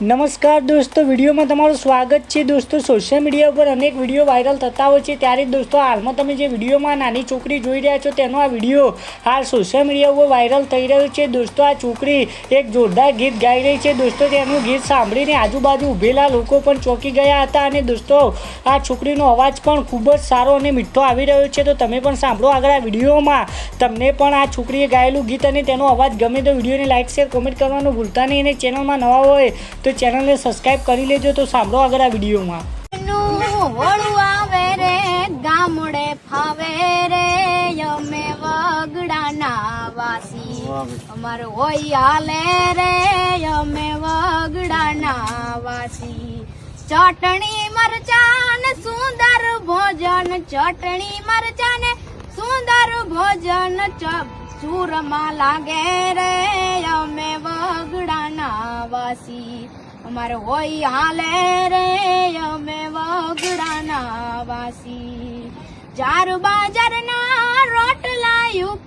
નમસ્કાર દોસ્તો વિડીયોમાં તમારું સ્વાગત છે દોસ્તો સોશિયલ મીડિયા ઉપર અનેક વિડીયો વાયરલ થતા હોય છે ત્યારે દોસ્તો હાલમાં તમે જે વિડીયોમાં નાની છોકરી જોઈ રહ્યા છો તેનો આ વિડીયો હાલ સોશિયલ મીડિયા ઉપર વાયરલ થઈ રહ્યો છે દોસ્તો આ છોકરી એક જોરદાર ગીત ગાઈ રહી છે દોસ્તો તેનું ગીત સાંભળીને આજુબાજુ ઊભેલા લોકો પણ ચોંકી ગયા હતા અને દોસ્તો આ છોકરીનો અવાજ પણ ખૂબ જ સારો અને મીઠો આવી રહ્યો છે તો તમે પણ સાંભળો આગળ આ વિડીયોમાં તમને પણ આ છોકરીએ ગાયેલું ગીત અને તેનો અવાજ ગમે તો વિડીયોને લાઇક શેર કોમેન્ટ કરવાનું ભૂલતા નહીં અને ચેનલમાં નવા હોય તો ચેનલ ને સબસ્ક્રાઇબ કરી લેજો તો સાંભળો આ વિડિયો માં હું હોળું આવે રે ગામડે ફાવે રે અમે વગડાના વાસી અમારો હોઈ હાલે રે અમે વગડાના વાસી ચટણી મરચા ને સુંદર ભોજન ચટણી મરચા ને સુંદર ભોજન ચૂરમા લાગે રે अमर वो हाल रे अमे वगड़ा नासी जारू बाजर ना रोट रोटला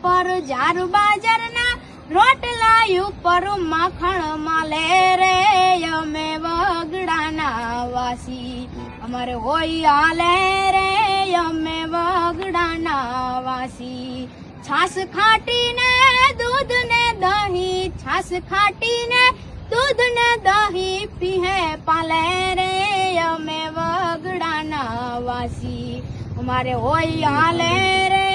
पर जारू बाजर ना रोटला पर माखण माले रे अमे वगड़ा नासी अमर वो हाल रे अमे वगड़ा नासी छास खाटी ने दूध ने दही छास खाटी ने दूध ने दही पी है पालेरे अमे वगड़ाना वासी हमारे ओ आले रे